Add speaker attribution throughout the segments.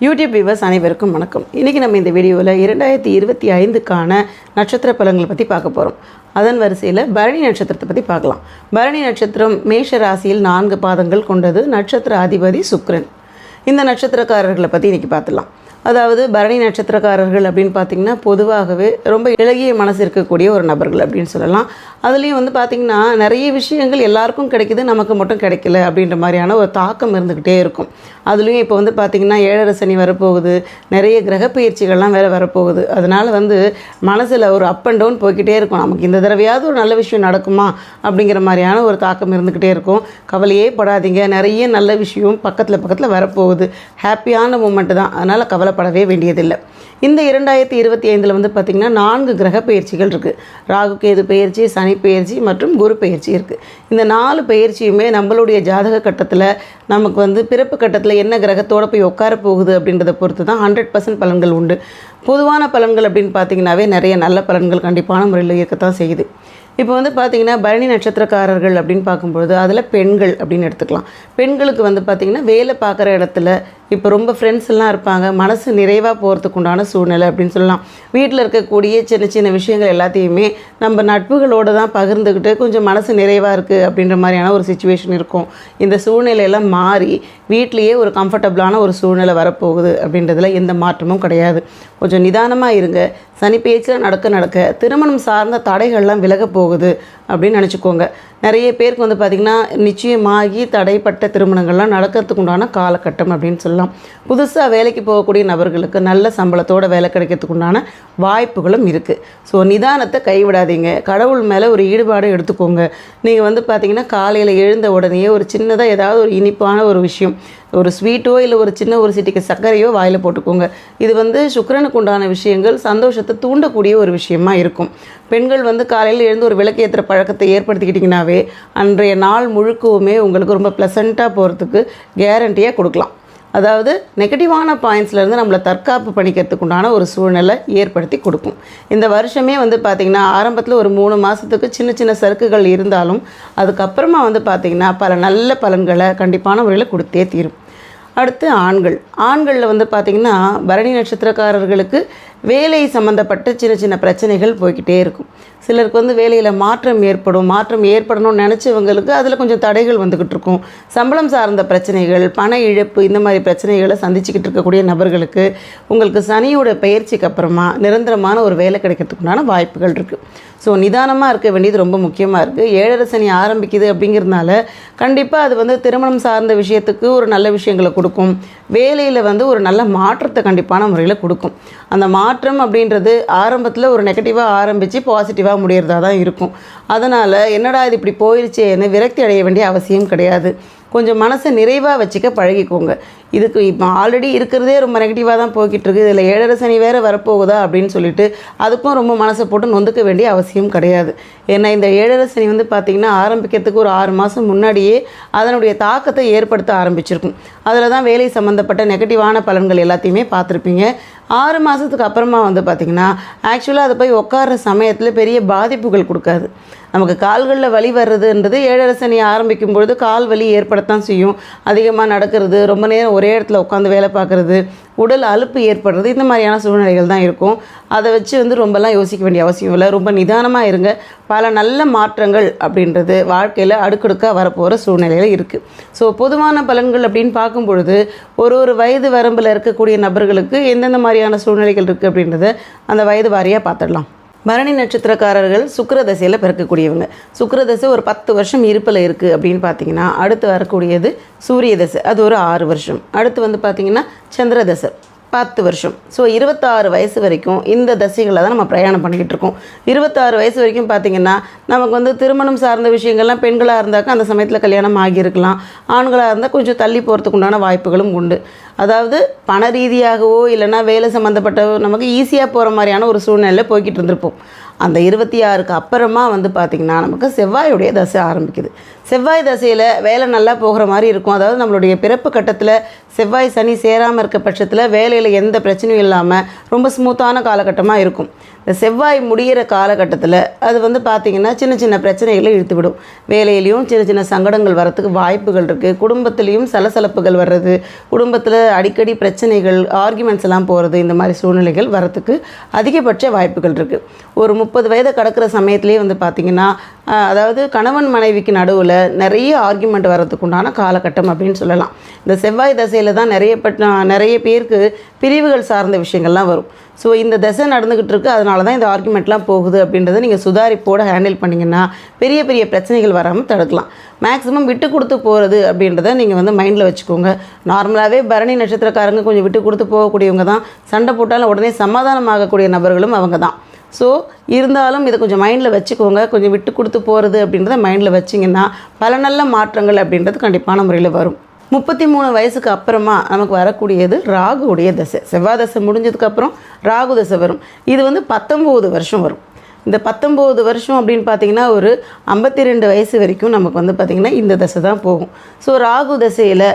Speaker 1: YouTube viewers அனைவருக்கும் வணக்கம். இன்றைக்கி நம்ம இந்த வீடியோவில் இரண்டாயிரத்தி இருபத்தி ஐந்துக்கான நட்சத்திர பலன்களை பற்றி பார்க்க போகிறோம் அதன் வரிசையில் பரணி நட்சத்திரத்தை பற்றி பார்க்கலாம். பரணி நட்சத்திரம் மேஷ ராசியில் நான்கு பாதங்கள் கொண்டது. நட்சத்திர அதிபதி சுக்ரன். இந்த நட்சத்திரக்காரர்களை பற்றி இன்றைக்கி பார்த்துடலாம். அதாவது பரணி நட்சத்திரக்காரர்கள் அப்படின்னு பார்த்திங்கன்னா பொதுவாகவே ரொம்ப இளகிய மனசு இருக்கக்கூடிய ஒரு நபர்கள் அப்படின்னு சொல்லலாம். அதுலேயும் வந்து பார்த்திங்கன்னா நிறைய விஷயங்கள் எல்லாருக்கும் கிடைக்குது நமக்கு மட்டும் கிடைக்கல அப்படின்ற மாதிரியான ஒரு தாக்கம் இருந்துக்கிட்டே இருக்கும். அதுலேயும் இப்போ வந்து பார்த்திங்கன்னா ஏழரை சனி வரப்போகுது நிறைய கிரக பயிற்சிகள்லாம் வேறு வரப்போகுது. அதனால் வந்து மனசில் ஒரு அப் அண்ட் டவுன் போய்கிட்டே இருக்கும். நமக்கு இந்த தடவையாவது ஒரு நல்ல விஷயம் நடக்குமா அப்படிங்கிற மாதிரியான ஒரு தாக்கம் இருந்துக்கிட்டே இருக்கும். கவலையே படாதீங்க. நிறைய நல்ல விஷயம் பக்கத்தில் பக்கத்தில் வரப்போகுது. ஹாப்பியான மூமெண்ட் தான். அதனால் கவலை கவலைப்படவே வேண்டியதில்லை. இந்த இரண்டாயிரத்தி இருபத்தி ஐந்தில் வந்து பார்த்திங்கன்னா நான்கு கிரக பயிற்சிகள் இருக்குது ராகு கேது பயிற்சி சனி பயிற்சி மற்றும் குரு பயிற்சி இருக்குது இந்த நாலு பயிற்சியுமே நம்மளுடைய ஜாதக கட்டத்தில் நமக்கு வந்து பிறப்பு கட்டத்தில் என்ன கிரகத்தோட போய் உட்கார போகுது அப்படின்றத பொறுத்து தான் ஹண்ட்ரட் பர்சன்ட் பலன்கள் உண்டு. பொதுவான பலன்கள் அப்படின்னு பார்த்தீங்கன்னாவே நிறைய நல்ல பலன்கள் கண்டிப்பான முறையில் இருக்கத்தான் செய்யுது. இப்போ வந்து பார்த்தீங்கன்னா பரணி நட்சத்திரக்காரர்கள் அப்படின்னு பார்க்கும்பொழுது அதில் பெண்கள் அப்படின்னு எடுத்துக்கலாம். பெண்களுக்கு வந்து பார்த்திங்கன்னா வேலை பார்க்குற இடத்துல இப்போ ரொம்ப ஃப்ரெண்ட்ஸ் எல்லாம் இருப்பாங்க. மனசு நிறைவாக போகிறதுக்கு உண்டான சூழ்நிலை அப்படின்னு சொல்லலாம். வீட்டில் இருக்கக்கூடிய சின்ன சின்ன விஷயங்கள் எல்லாத்தையுமே நம்ம நட்புகளோடு தான் பகிர்ந்துக்கிட்டு கொஞ்சம் மனசு நிறைவாக இருக்குது அப்படின்ற மாதிரியான ஒரு சுச்சுவேஷன் இருக்கும். இந்த சூழ்நிலையெல்லாம் மாறி வீட்லேயே ஒரு கம்ஃபர்டபுளான ஒரு சூழ்நிலை வரப்போகுது அப்படின்றதுல எந்த மாற்றமும் கிடையாது. கொஞ்சம் நிதானமாக இருங்க. சனி பேச்சில் நடக்க நடக்க திருமணம் சார்ந்த தடைகள்லாம் விலக போகுது அப்படின்னு நினச்சிக்கோங்க. நிறைய பேருக்கு வந்து பார்த்திங்கன்னா நிச்சயமாகி தடைப்பட்ட திருமணங்கள்லாம் நடக்கிறதுக்கு உண்டான காலகட்டம் அப்படின்னு சொல்லலாம். புதுசாக வேலைக்கு போகக்கூடிய நபர்களுக்கு நல்ல சம்பளத்தோட வேலை கிடைக்கிறதுக்கு உண்டான வாய்ப்புகளும் இருக்குது ஸோ நிதானத்தை கைவிடாதீங்க. கடவுள் மேலே ஒரு ஈடுபாடு எடுத்துக்கோங்க. நீங்கள் வந்து பார்த்திங்கன்னா காலையில் எழுந்த உடனேயே ஒரு சின்னதாக ஏதாவது ஒரு இனிப்பான ஒரு விஷயம் ஒரு ஸ்வீட்டோ இல்லை ஒரு சின்ன ஒரு சிட்டிக்கு சர்க்கரையோ வாயில் போட்டுக்கோங்க. இது வந்து சுக்கரனுக்கு உண்டான விஷயங்கள் சந்தோஷத்தை தூண்டக்கூடிய ஒரு விஷயமா இருக்கும். பெண்கள் வந்து காலையில் எழுந்து ஒரு விளக்கு ஏற்றுற பழக்கத்தை ஏற்படுத்திக்கிட்டிங்கனாவே அன்றைய நாள் முழுக்கவுமே உங்களுக்கு ரொம்ப ப்ளசண்ட்டாக போகிறதுக்கு கேரண்டியாக கொடுக்கலாம். அதாவது நெகட்டிவான பாயிண்ட்ஸ்லேருந்து நம்மளை தற்காப்பு பண்ணிக்கிறதுக்கு உண்டான ஒரு சூழ்நிலை ஏற்படுத்தி கொடுக்கும். இந்த வருஷமே வந்து பார்த்திங்கன்னா ஆரம்பத்தில் ஒரு மூணு மாதத்துக்கு சின்ன சின்ன சறுக்குகள் இருந்தாலும் அதுக்கப்புறமா வந்து பார்த்திங்கன்னா பல நல்ல பலன்களை கண்டிப்பான முறையில் கொடுத்தே தீரும். அடுத்து ஆண்கள். ஆண்களில் வந்து பார்த்திங்கன்னா பரணி நட்சத்திரக்காரர்களுக்கு வேலை சம்மந்தப்பட்ட சின்ன சின்ன பிரச்சனைகள் போய்கிட்டே இருக்கும். சிலருக்கு வந்து வேலையில் மாற்றம் ஏற்படும். மாற்றம் ஏற்படணும்னு நினச்சவங்களுக்கு அதில் கொஞ்சம் தடைகள் வந்துக்கிட்டு இருக்கும். சம்பளம் சார்ந்த பிரச்சனைகள் பண இழப்பு இந்த மாதிரி பிரச்சனைகளை சந்திச்சுக்கிட்டு இருக்கக்கூடிய நபர்களுக்கு உங்களுக்கு சனியோட பயிற்சிக்கு அப்புறமா நிரந்தரமான ஒரு வேலை கிடைக்கிறதுக்குண்டான வாய்ப்புகள் இருக்குது ஸோ நிதானமாக இருக்க வேண்டியது ரொம்ப முக்கியமாக இருக்குது ஏழரை சனி ஆரம்பிக்குது அப்படிங்கிறதுனால கண்டிப்பாக அது வந்து திருமணம் சார்ந்த விஷயத்துக்கு ஒரு நல்ல விஷயங்களை கொடுக்கும். வேலையில் வந்து ஒரு நல்ல மாற்றத்தை கண்டிப்பான முறையில் கொடுக்கும். அந்த மா மாற்றம் அப்படின்றது ஆரம்பத்தில் ஒரு நெகட்டிவாக ஆரம்பித்து பாசிட்டிவாக முடிகிறதா தான் இருக்கும். அதனால் என்னடா இது இப்படி போயிடுச்சேன்னு விரக்தி அடைய வேண்டிய அவசியம் கிடையாது. கொஞ்சம் மனசை நிறைவாக வச்சுக்க பழகிக்கோங்க. இதுக்கு இப்போ ஆல்ரெடி இருக்கிறதே ரொம்ப நெகட்டிவாக தான் போய்கிட்டு இருக்கு இதில் ஏழரை சனி வேறு வரப்போகுதா அப்படின்னு சொல்லிட்டு அதுக்கும் ரொம்ப மனசை போட்டு நொந்துக்க வேண்டிய அவசியம் கிடையாது. ஏன்னா இந்த ஏழரை சனி வந்து பார்த்திங்கன்னா ஆரம்பிக்கிறதுக்கு ஒரு ஆறு மாதம் முன்னாடியே அதனுடைய தாக்கத்தை ஏற்படுத்த ஆரம்பிச்சிருக்கும். அதில் தான் வேலை சம்மந்தப்பட்ட நெகட்டிவான பலன்கள் எல்லாத்தையுமே பார்த்துருப்பீங்க. ஆறு மாதத்துக்கு அப்புறமா வந்து பார்த்திங்கன்னா ஆக்சுவலாக அதை போய் உட்கார்ற சமயத்தில் பெரிய பாதிப்புகள் கொடுக்காது. நமக்கு கால்களில் வலி வர்றதுன்றது ஏழரை சனி ஆரம்பிக்கும் பொழுது கால் வலி ஏற்படத்தான் செய்யும். அதிகமாக நடக்கிறது ரொம்ப நேரம் ஒரே இடத்துல உட்காந்து வேலை பார்க்குறது உடல் அலுப்பு ஏற்படுறது இந்த மாதிரியான சூழ்நிலைகள் தான் இருக்கும். அதை வச்சு வந்து ரொம்பலாம் யோசிக்க வேண்டிய அவசியம் இல்லை. ரொம்ப நிதானமாக இருங்க. பல நல்ல மாற்றங்கள் அப்படின்றது வாழ்க்கையில் அடுக்கடுக்காக வரப்போகிற சூழ்நிலையில் இருக்குது ஸோ பொதுவான பலன்கள் அப்படின்னு பார்க்கும் பொழுது ஒரு ஒரு வயது வரம்பில் இருக்கக்கூடிய நபர்களுக்கு எந்தெந்த மாதிரியான சூழ்நிலைகள் இருக்குது அப்படின்றத அந்த வயது வாரியாக பார்த்துடலாம். பரணி நட்சத்திரக்காரர்கள் சுக்கிரதசையில் பிறக்கக்கூடியவங்க. சுக்கிரதசை ஒரு பத்து வருஷம் இருப்பில் இருக்குது அப்படின்னு பார்த்தீங்கன்னா அடுத்து வரக்கூடியது சூரிய தசை அது ஒரு ஆறு வருஷம். அடுத்து வந்து பார்த்திங்கன்னா சந்திர தசை பத்து வருஷம். ஸோ இருபத்தாறு வயசு வரைக்கும் இந்த தசைகளை தான் நம்ம பிரயாணம் பண்ணிக்கிட்டு இருக்கோம். இருபத்தாறு வயசு வரைக்கும் பார்த்திங்கன்னா நமக்கு வந்து திருமணம் சார்ந்த விஷயங்கள்லாம் பெண்களாக இருந்தாக்கா அந்த சமயத்தில் கல்யாணம் ஆகியிருக்கலாம். ஆண்களாக இருந்தால் கொஞ்சம் தள்ளி போகிறதுக்கு உண்டான வாய்ப்புகளும் உண்டு. அதாவது பண ரீதியாகவோ இல்லைன்னா வேலை சம்மந்தப்பட்ட நமக்கு ஈஸியாக போகிற மாதிரியான ஒரு சூழ்நிலையில் போய்கிட்டு இருந்திருப்போம். அந்த இருபத்தி ஆறுக்கு அப்புறமா வந்து பார்த்திங்கன்னா நமக்கு செவ்வாயுடைய தசை ஆரம்பிக்குது. செவ்வாய் தசையில் வேலை நல்லா போகிற மாதிரி இருக்கும். அதாவது நம்மளுடைய பிறப்பு கட்டத்தில் செவ்வாய் சனி சேராமல் இருக்க பட்சத்தில் வேலையில் எந்த பிரச்சனையும் இல்லாமல் ரொம்ப ஸ்மூத்தான காலகட்டமாக இருக்கும். இந்த செவ்வாய் முடிகிற காலகட்டத்தில் அது வந்து பார்த்திங்கன்னா சின்ன சின்ன பிரச்சனைகளை இழுத்து விடும் வேலையிலையும் சின்ன சின்ன சங்கடங்கள் வரத்துக்கு வாய்ப்புகள் இருக்குது குடும்பத்துலேயும் சலசலப்புகள் வர்றது குடும்பத்தில் அடிக்கடி பிரச்சனைகள் ஆர்குமெண்ட்ஸ் எல்லாம் போகிறது இந்த மாதிரி சூழ்நிலைகள் வரத்துக்கு அதிகபட்ச வாய்ப்புகள் இருக்குது ஒரு முப்பது முப்பது வயதை கடக்கிற சமயத்துலேயே வந்து பார்த்திங்கன்னா அதாவது கணவன் மனைவிக்கு நடுவில் நிறைய ஆர்கியூமெண்ட் வர்றதுக்குண்டான காலகட்டம் அப்படின்னு சொல்லலாம். இந்த செவ்வாய் தசையில் தான் நிறைய பட் நிறைய பேருக்கு பிரிவுகள் சார்ந்த விஷயங்கள்லாம் வரும். ஸோ இந்த தசை நடந்துக்கிட்டு இருக்கு அதனால தான் இந்த ஆர்குமெண்ட்லாம் போகுது அப்படின்றத நீங்கள் சுதாரிப்போடு ஹேண்டில் பண்ணிங்கன்னா பெரிய பெரிய பிரச்சனைகள் வராமல் தடுக்கலாம். மேக்ஸிமம் விட்டு கொடுத்து போகிறது அப்படின்றத நீங்கள் வந்து மைண்டில் வச்சுக்கோங்க. நார்மலாகவே பரணி நட்சத்திரக்காரங்க கொஞ்சம் விட்டு கொடுத்து போகக்கூடியவங்க தான். சண்டை போட்டாலும் உடனே சமாதானம் ஆகக்கூடிய நபர்களும் அவங்க தான். ஸோ இருந்தாலும் இதை கொஞ்சம் மைண்டில் வச்சுக்கோங்க. கொஞ்சம் விட்டு கொடுத்து போகிறது அப்படின்றத மைண்டில் வச்சிங்கன்னா பல நல்ல மாற்றங்கள் அப்படின்றது கண்டிப்பான முறையில் வரும். முப்பத்தி மூணு வயசுக்கு அப்புறமா நமக்கு வரக்கூடியது ராகுவுடைய தசை. செவ்வாய் தசை முடிஞ்சதுக்கப்புறம் ராகு தசை வரும். இது வந்து பத்தொம்போது வருஷம் வரும். இந்த பத்தொம்போது வருஷம் அப்படின்னு பார்த்தீங்கன்னா ஒரு ஐம்பத்தி ரெண்டு வயசு வரைக்கும் நமக்கு வந்து பார்த்திங்கன்னா இந்த தசை தான் போகும். ஸோ ராகு தசையில்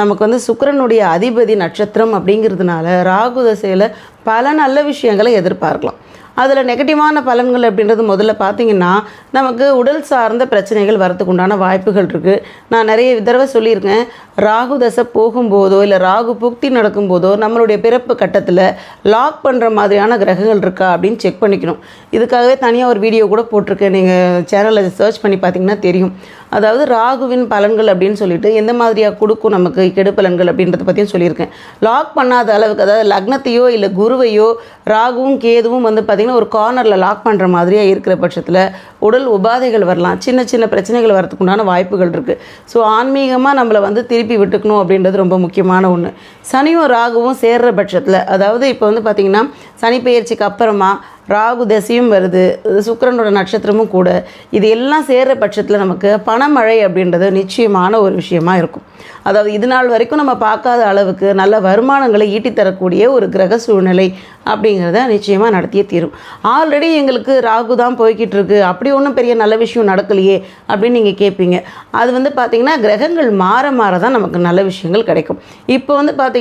Speaker 1: நமக்கு வந்து சுக்கரனுடைய அதிபதி நட்சத்திரம் அப்படிங்கிறதுனால ராகு தசையில் பல நல்ல விஷயங்களை எதிர்பார்க்கலாம். அதில் நெகட்டிவான பலன்கள் அப்படின்றது முதல்ல பார்த்தீங்கன்னா நமக்கு உடல் சார்ந்த பிரச்சனைகள் வரத்துக்கு உண்டான வாய்ப்புகள் இருக்குது நான் நிறைய தடவை சொல்லியிருக்கேன் ராகு தசை போகும்போதோ இல்லை ராகு புக்தி நடக்கும்போதோ நம்மளுடைய பிறப்பு கட்டத்தில் லாக் பண்ணுற மாதிரியான கிரகங்கள் இருக்கா அப்படின்னு செக் பண்ணிக்கணும். இதுக்காகவே தனியாக ஒரு வீடியோ கூட போட்டிருக்கேன். நீங்கள் சேனலில் சர்ச் பண்ணி பார்த்தீங்கன்னா தெரியும். அதாவது ராகுவின் பலன்கள் அப்படின்னு சொல்லிட்டு எந்த மாதிரியாக கொடுக்கும் நமக்கு கெடு பலன்கள் அப்படின்றத பற்றியும் சொல்லியிருக்கேன். லாக் பண்ணாத அளவுக்கு அதாவது லக்னத்தையோ இல்லை குருவையோ ராகுவும் கேதுவும் வந்து பார்த்திங்கன்னா ஒரு கார்னரில் லாக் பண்ணுற மாதிரியாக இருக்கிற பட்சத்தில் உடல் உபாதைகள் வரலாம். சின்ன சின்ன பிரச்சனைகள் வரதுக்குண்டான வாய்ப்புகள் இருக்குது ஸோ ஆன்மீகமாக நம்மளை வந்து திருப்பி விட்டுக்கணும் அப்படின்றது ரொம்ப முக்கியமான ஒன்று சனியும் ராகுவும் சேர்ற பட்சத்தில் அதாவது இப்போ வந்து பார்த்திங்கன்னா சனி பெயர்ச்சிக்கு அப்புறமா ராகு தசையும் வருது சுக்கரனோட நட்சத்திரமும் கூட. இது எல்லாம் சேர்ற பட்சத்தில் நமக்கு பணமழை அப்படின்றது நிச்சயமான ஒரு விஷயமா இருக்கும். அதாவது இது நாள் வரைக்கும் நம்ம பார்க்காத அளவுக்கு நல்ல வருமானங்களை ஈட்டி தரக்கூடிய ஒரு கிரக சூழ்நிலை அப்படிங்கிறத நிச்சயமாக நடத்தியே தீரும். ஆல்ரெடி எங்களுக்கு ராகு தான் போய்கிட்டு இருக்கு அப்படி ஒன்றும் பெரிய நல்ல விஷயம் நடக்கலையே அப்படின்னு நீங்கள் கேட்பீங்க அது வந்து பார்த்திங்கன்னா கிரகங்கள் மாற மாற தான் நமக்கு நல்ல விஷயங்கள் கிடைக்கும். இப்போ வந்து பார்த்திங்கன்னா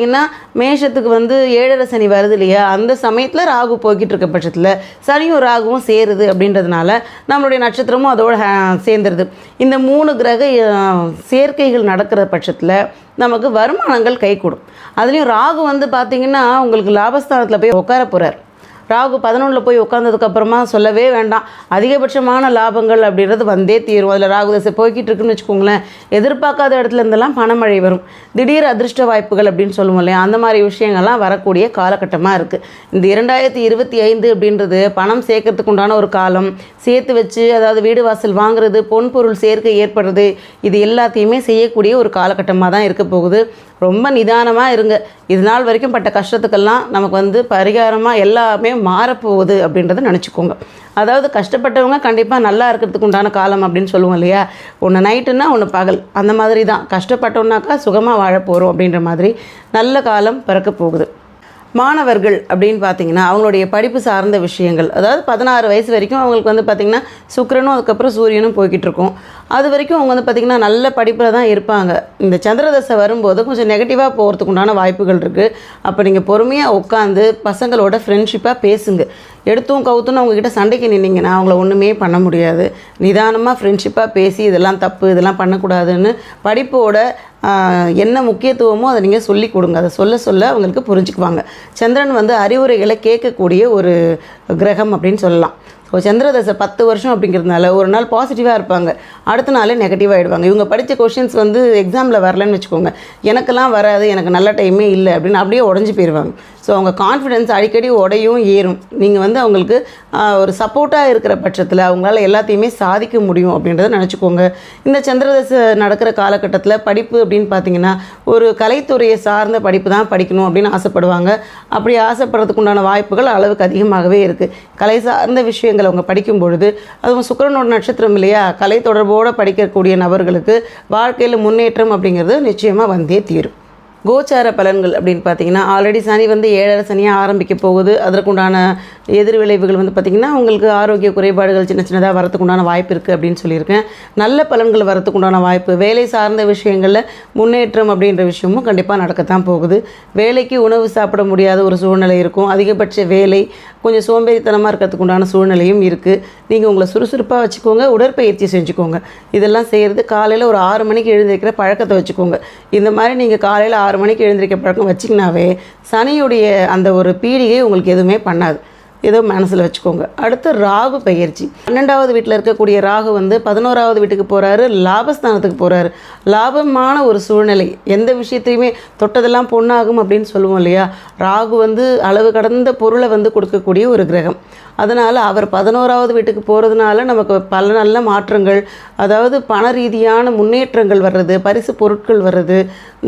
Speaker 1: மேஷத்துக்கு வந்து ஏழரை சனி வருது இல்லையா? அந்த சமயத்தில் ராகு போய்கிட்டு இருக்க பட்சத்தில் சனியும் ராகுவும் சேருது அப்படின்றதுனால நம்மளுடைய நட்சத்திரமும் அதோட சேர்ந்துருது. இந்த மூணு கிரக சேர்க்கைகள் நடக்கிற பட்சத்தில் நமக்கு வருமானங்கள் கை கூடும் அதுலேயும் ராகு வந்து பார்த்திங்கன்னா உங்களுக்கு லாபஸ்தானத்தில் போய் உட்கார போகிறார் ராகு பதினொன்றில் போய் உட்காந்ததுக்கப்புறமா சொல்லவே வேண்டாம். அதிகபட்சமான லாபங்கள் அப்படின்றது வந்தே தீரும். அதில் ராகு தசை போய்கிட்டு இருக்குன்னு வச்சுக்கோங்களேன். எதிர்பார்க்காத இடத்துல இருந்தெல்லாம் பணமழை வரும். திடீர் அதிர்ஷ்ட வாய்ப்புகள் அப்படின்னு சொல்லுவோம் இல்லையா? அந்த மாதிரி விஷயங்கள்லாம் வரக்கூடிய காலகட்டமாக இருக்குது இந்த இரண்டாயிரத்தி இருபத்தி ஐந்து அப்படின்றது பணம் சேர்க்கறதுக்கு உண்டான ஒரு காலம். சேர்த்து வச்சு அதாவது வீடு வாசல் வாங்குறது பொன் பொருள் சேர்க்கை ஏற்படுறது இது எல்லாத்தையுமே செய்யக்கூடிய ஒரு காலகட்டமாக தான் இருக்க போகுது. ரொம்ப நிதானமாக இருங்க. இது நாள் வரைக்கும் பட்ட கஷ்டத்துக்கெல்லாம் நமக்கு வந்து பரிகாரமாக எல்லாமே மாறப்போகுது அப்படின்றத நினச்சிக்கோங்க. அதாவது கஷ்டப்பட்டவங்க கண்டிப்பாக நல்லா இருக்கிறதுக்கு உண்டான காலம் அப்படின்னு சொல்லுவோம் இல்லையா? ஒன்று நைட்டுன்னா ஒன்று பகல். அந்த மாதிரி தான் கஷ்டப்பட்டோம்னாக்கா சுகமாக வாழ போகிறோம் அப்படின்ற மாதிரி நல்ல காலம் பிறக்க போகுது. மாணவர்கள் அப்படின்னு பார்த்தீங்கன்னா அவங்களுடைய படிப்பு சார்ந்த விஷயங்கள் அதாவது பதினாறு வயசு வரைக்கும் அவங்களுக்கு வந்து பார்த்திங்கன்னா சுக்கிரனும் அதுக்கப்புறம் சூரியனும் போய்கிட்டு இருக்கும். அது வரைக்கும் அவங்க வந்து பார்த்திங்கன்னா நல்ல படிப்பில் தான் இருப்பாங்க. இந்த சந்திரதசை வரும்போது கொஞ்சம் நெகட்டிவாக போகிறதுக்கு உண்டான வாய்ப்புகள் இருக்குது அப்போ நீங்கள் பொறுமையாக உட்காந்து பசங்களோட ஃப்ரெண்ட்ஷிப்பாக பேசுங்க. எடுத்தும் கவுத்துன்னு அவங்கக்கிட்ட சண்டைக்கு நின்னீங்கன்னா அவங்கள ஒன்றுமே பண்ண முடியாது. நிதானமாக ஃப்ரெண்ட்ஷிப்பாக பேசி இதெல்லாம் தப்பு இதெல்லாம் பண்ணக்கூடாதுன்னு படிப்போட என்ன முக்கியத்துவமோ அதை நீங்கள் சொல்லி கொடுங்க. அதை சொல்ல சொல்ல அவங்களுக்கு புரிஞ்சுக்குவாங்க. சந்திரன் வந்து அறிவுரைகளை கேட்கக்கூடிய ஒரு கிரகம் அப்படின்னு சொல்லலாம். ஸோ சந்திரதசை பத்து வருஷம் அப்படிங்கிறதுனால ஒரு நாள் பாசிட்டிவாக இருப்பாங்க. அடுத்த நாளே நெகட்டிவாக ஆகிடுவாங்க இவங்க படித்த கொஷின்ஸ் வந்து எக்ஸாமில் வரலன்னு வச்சுக்கோங்க. எனக்கெல்லாம் வராது எனக்கு நல்ல டைமே இல்லை அப்படின்னு அப்படியே உடஞ்சி போயிடுவாங்க ஸோ அவங்க கான்ஃபிடென்ஸ் அடிக்கடி உடையும் ஏறும். நீங்கள் வந்து அவங்களுக்கு ஒரு சப்போர்ட்டாக இருக்கிற பட்சத்தில் அவங்களால எல்லாத்தையுமே சாதிக்க முடியும் அப்படின்றத நினச்சிக்கோங்க. இந்த சந்திரதசை நடக்கிற காலகட்டத்தில் படிப்பு அப்படின்னு பார்த்தீங்கன்னா ஒரு கலைத்துறையை சார்ந்த படிப்பு தான் படிக்கணும் அப்படின்னு ஆசைப்படுவாங்க. அப்படி ஆசைப்படுறதுக்கு உண்டான வாய்ப்புகள் அளவுக்கு அதிகமாகவே இருக்குது கலை சார்ந்த விஷயங்கள் அவங்க படிக்கும் பொழுது அதுவும் சுக்கிரனோட நட்சத்திரம் இல்லையா? கலை தொடர்போடு படிக்கக்கூடிய நபர்களுக்கு வாழ்க்கையில் முன்னேற்றம் அப்படிங்கிறது நிச்சயமாக வந்தே தீரும். கோச்சார பலன்கள் அப்படின்னு பார்த்தீங்கன்னா ஆல்ரெடி சனி வந்து ஏழரை சனியாக ஆரம்பிக்க போகுது. அதற்குண்டான எதிர் விளைவுகள் வந்து பார்த்திங்கன்னா உங்களுக்கு ஆரோக்கிய குறைபாடுகள் சின்ன சின்னதாக வரத்துக்கு உண்டான வாய்ப்பு இருக்குது அப்படின்னு சொல்லியிருக்கேன். நல்ல பலன்கள் வரத்துக்குண்டான வாய்ப்பு. வேலை சார்ந்த விஷயங்களில் முன்னேற்றம் அப்படின்ற விஷயமும் கண்டிப்பாக நடக்கத்தான் போகுது. வேலைக்கு உணவு சாப்பிட முடியாத ஒரு சூழ்நிலை இருக்கும். அதிகபட்ச வேலை கொஞ்சம் சோம்பேறித்தனமாக இருக்கிறதுக்குண்டான சூழ்நிலையும் இருக்குது நீங்கள் உங்களை சுறுசுறுப்பாக வச்சுக்கோங்க உடற்பயிற்சி செஞ்சுக்கோங்க. இதெல்லாம் செய்கிறது காலையில் ஒரு ஆறு மணிக்கு எழுந்திருக்கிற பழக்கத்தை வச்சுக்கோங்க. இந்த மாதிரி நீங்கள் காலையில் ஆறு மணிக்கு எழுந்திருக்க பழக்கம் வச்சிங்கனாவே சனியுடைய அந்த ஒரு பீடிகை உங்களுக்கு எதுவுமே பண்ணாது. ஏதோ மனசில் வச்சுக்கோங்க. அடுத்து ராகு பயிற்சி. பன்னெண்டாவது வீட்டில் இருக்கக்கூடிய ராகு வந்து பதினோராவது வீட்டுக்கு போகிறாரு லாபஸ்தானத்துக்கு போகிறாரு லாபமான ஒரு சூழ்நிலை. எந்த விஷயத்தையுமே தொட்டதெல்லாம் பொண்ணாகும் அப்படின்னு சொல்லுவோம் இல்லையா? ராகு வந்து அளவு கடந்த பொருளை வந்து கொடுக்கக்கூடிய ஒரு கிரகம். அதனால் அவர் பதினோராவது வீட்டுக்கு போகிறதுனால நமக்கு பல நல்ல மாற்றங்கள் அதாவது பண ரீதியான முன்னேற்றங்கள் வர்றது பரிசு பொருட்கள் வர்றது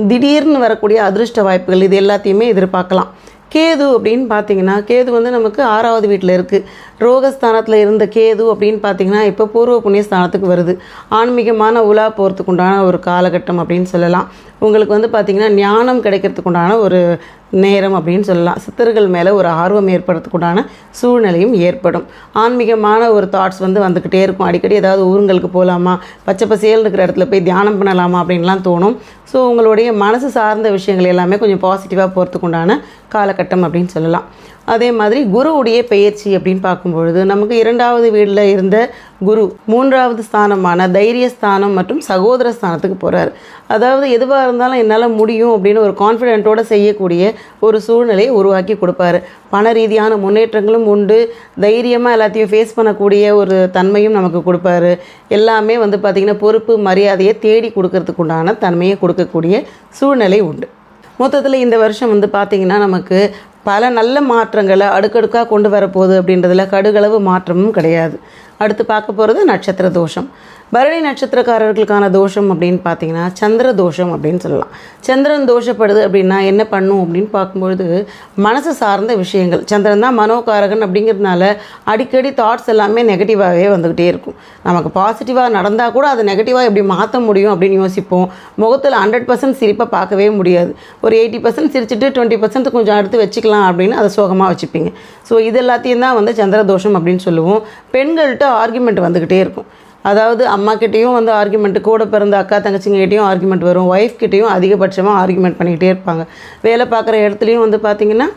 Speaker 1: திடீர்னு வரக்கூடிய அதிர்ஷ்ட வாய்ப்புகள் இது எல்லாத்தையுமே எதிர்பார்க்கலாம். கேது அப்படின்னு பார்த்தீங்கன்னா கேது வந்து நமக்கு ஆறாவது வீட்டில் இருக்குது ரோகஸ்தானத்தில் இருந்த கேது அப்படின்னு பார்த்தீங்கன்னா இப்போ பூர்வ புண்ணிய ஸ்தானத்துக்கு வருது. ஆன்மீகமான உலா போகிறதுக்கு உண்டான ஒரு காலகட்டம் அப்படின்னு சொல்லலாம். உங்களுக்கு வந்து பார்த்திங்கன்னா ஞானம் கிடைக்கிறதுக்கு உண்டான ஒரு நேரம் அப்படின்னு சொல்லலாம். சித்தர்கள் மேலே ஒரு ஆர்வம் ஏற்படுறதுக்குண்டான சூழ்நிலையும் ஏற்படும். ஆன்மீகமான ஒரு தாட்ஸ் வந்து வந்துக்கிட்டே இருக்கும். அடிக்கடி ஏதாவது ஊருங்களுக்கு போகலாமா பச்சை பசியல் இருக்கிற இடத்துல போய் தியானம் பண்ணலாமா அப்படின்லாம் தோணும். ஸோ உங்களுடைய மனசு சார்ந்த விஷயங்கள் எல்லாமே கொஞ்சம் பாசிட்டிவாக போகிறதுக்குண்டான காலகட்டம் அப்படின்னு சொல்லலாம். அதே மாதிரி குருவுடைய பெயர்ச்சி அப்படின்னு பார்க்கும்பொழுது நமக்கு இரண்டாவது வீட்டில் இருந்த குரு மூன்றாவது ஸ்தானமான தைரிய ஸ்தானம் மற்றும் சகோதர ஸ்தானத்துக்கு போகிறார் அதாவது எதுவாக இருந்தாலும் என்னால் முடியும் அப்படின்னு ஒரு கான்ஃபிடென்ட்டோடு செய்யக்கூடிய ஒரு சூழ்நிலையை உருவாக்கி கொடுப்பாரு. பண ரீதியான முன்னேற்றங்களும் உண்டு. தைரியமாக எல்லாத்தையும் ஃபேஸ் பண்ணக்கூடிய ஒரு தன்மையும் நமக்கு கொடுப்பாரு. எல்லாமே வந்து பார்த்திங்கன்னா பொறுப்பு மரியாதையை தேடி கொடுக்கறதுக்குண்டான தன்மையை கொடுக்கக்கூடிய சூழ்நிலை உண்டு. மொத்தத்தில் இந்த வருஷம் வந்து பார்த்திங்கன்னா நமக்கு பல நல்ல மாற்றங்களை அடுக்கடுக்காக கொண்டு வரப்போகுது அப்படின்றதுல கடுகளவு மாற்றமும் கிடையாது. அடுத்து பார்க்க போகிறது நட்சத்திர தோஷம். பரணி நட்சத்திரக்காரர்களுக்கான தோஷம் அப்படின்னு பார்த்தீங்கன்னா சந்திர தோஷம் அப்படின்னு சொல்லலாம். சந்திரன் தோஷப்படுது அப்படின்னா என்ன பண்ணும் அப்படின்னு பார்க்கும்பொழுது மனசு சார்ந்த விஷயங்கள். சந்திரன் தான் மனோகாரகன் அப்படிங்கிறதுனால அடிக்கடி தாட்ஸ் எல்லாமே நெகட்டிவாகவே வந்துக்கிட்டே இருக்கும். நமக்கு பாசிட்டிவாக நடந்தால் கூட அதை நெகட்டிவாக எப்படி மாற்ற முடியும் அப்படின்னு யோசிப்போம். முகத்தில் ஹண்ட்ரட் பர்சன்ட் சிரிப்பை பார்க்கவே முடியாது. ஒரு எயிட்டி பர்சன்ட் சிரிச்சிட்டு டுவெண்ட்டி பர்சன்ட் கொஞ்சம் அடுத்து வச்சுக்கலாம் அப்படின்னு அதை சோகமாக வச்சுப்பீங்க. ஸோ இது எல்லாத்தையும் தான் வந்து சந்திர தோஷம் அப்படின்னு சொல்லுவோம். பெண்கள்கிட்ட ஆர்குமெண்ட் வந்துக்கிட்டே இருக்கும். அதாவது அம்மாக்கிட்டேயும் வந்து ஆர்குமெண்ட்டு கூட பிறந்த அக்கா தங்கச்சிங்ககிட்டையும் ஆர்குமெண்ட் வரும். ஒய்ஃப் கிட்டேயும் அதிகபட்சமாக ஆர்குமெண்ட் பண்ணிக்கிட்டே இருப்பாங்க. வேலை பார்க்குற இடத்துலையும் வந்து பார்த்திங்கன்னா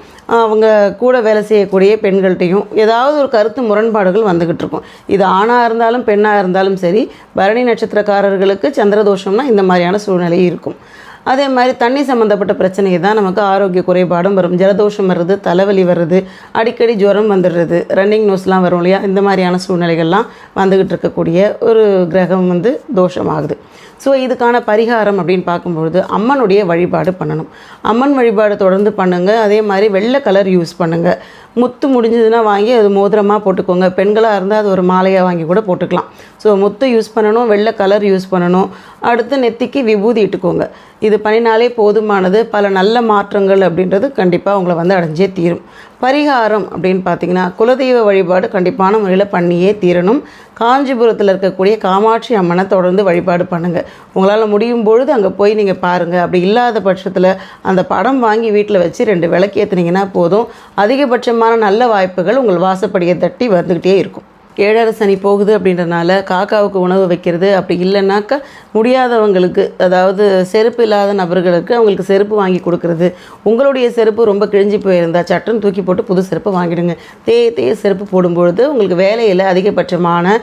Speaker 1: அவங்க கூட வேலை செய்யக்கூடிய பெண்கள்கிட்டையும் ஏதாவது ஒரு கருத்து முரண்பாடுகள் வந்துக்கிட்டு இருக்கும். இது ஆணாக இருந்தாலும் பெண்ணாக இருந்தாலும் சரி பரணி நட்சத்திரக்காரர்களுக்கு சந்திரதோஷம்னா இந்த மாதிரியான சூழ்நிலை இருக்கும். அதே மாதிரி தண்ணி சம்மந்தப்பட்ட பிரச்சனையை தான் நமக்கு ஆரோக்கிய குறைபாடும் வரும். ஜலதோஷம் வருது தலைவலி வருது அடிக்கடி ஜுரம் வந்துடுறது ரன்னிங் நோஸ்லாம் வரும் இல்லையா? இந்த மாதிரியான சூழ்நிலைகள்லாம் வந்துக்கிட்டு இருக்கக்கூடிய ஒரு கிரகம் வந்து தோஷமாகுது. ஸோ இதுக்கான பரிகாரம் அப்படின்னு பார்க்கும்பொழுது அம்மனுடைய வழிபாடு பண்ணணும். அம்மன் வழிபாடு தொடர்ந்து பண்ணுங்கள் அதே மாதிரி வெள்ளை கலர் யூஸ் பண்ணுங்கள் முத்து முடிஞ்சதுன்னா வாங்கி அது மோதிரமாக போட்டுக்கோங்க. பெண்களாக இருந்தால் அது ஒரு மாலையாக வாங்கி கூட போட்டுக்கலாம். ஸோ முத்து யூஸ் பண்ணணும் வெள்ளை கலர் யூஸ் பண்ணணும். அடுத்து நெத்திக்கு விபூதி இட்டுக்கோங்க. இது பண்ணினாலே போதுமானது. பல நல்ல மாற்றங்கள் அப்படின்றது கண்டிப்பாக உங்களை வந்து அடைஞ்சே தீரும். பரிகாரம் அப்படின்னு பார்த்தீங்கன்னா குலதெய்வ வழிபாடு கண்டிப்பான முறையில் பண்ணியே தீரணும். காஞ்சிபுரத்தில் இருக்கக்கூடிய காமாட்சி அம்மனை தொடர்ந்து வழிபாடு பண்ணுங்கள் உங்களால் முடியும் பொழுது அங்கே போய் நீங்கள் பாருங்கள் அப்படி இல்லாத பட்சத்தில் அந்த படம் வாங்கி வீட்டில் வச்சு ரெண்டு விளக்கு ஏற்றுனீங்கன்னா போதும். அதிகபட்சமான நல்ல வாய்ப்புகள் உங்கள் வாசப்படியை தட்டி வந்துக்கிட்டே இருக்கும். ஏழரை சனி போகுது அப்படின்றனால காக்காவுக்கு உணவு வைக்கிறது அப்படி இல்லைன்னாக்கா முடியாதவங்களுக்கு அதாவது செருப்பு இல்லாத நபர்களுக்கு அவங்களுக்கு செருப்பு வாங்கி கொடுக்கறது. உங்களுடைய செருப்பு ரொம்ப கிழிஞ்சி போயிருந்தா சட்டம் தூக்கி போட்டு புது செருப்பு வாங்கிடுங்க. தேய தேய செருப்பு போடும்பொழுது உங்களுக்கு வேலையில் அதிகபட்சமான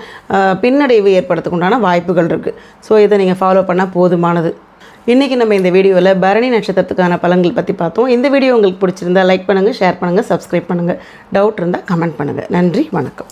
Speaker 1: பின்னடைவு ஏற்படுறதுக்கு உண்டான வாய்ப்புகள் இருக்குது ஸோ இதை நீங்கள் ஃபாலோ பண்ணால் போதுமானது. இன்றைக்கி நம்ம இந்த வீடியோவில் பரணி நட்சத்திரத்துக்கான பலன்கள் பற்றி பார்த்தோம். இந்த வீடியோ உங்களுக்கு பிடிச்சிருந்தா லைக் பண்ணுங்கள் ஷேர் பண்ணுங்கள் சப்ஸ்கிரைப் பண்ணுங்கள் டவுட் இருந்தால் கமெண்ட் பண்ணுங்கள் நன்றி வணக்கம்.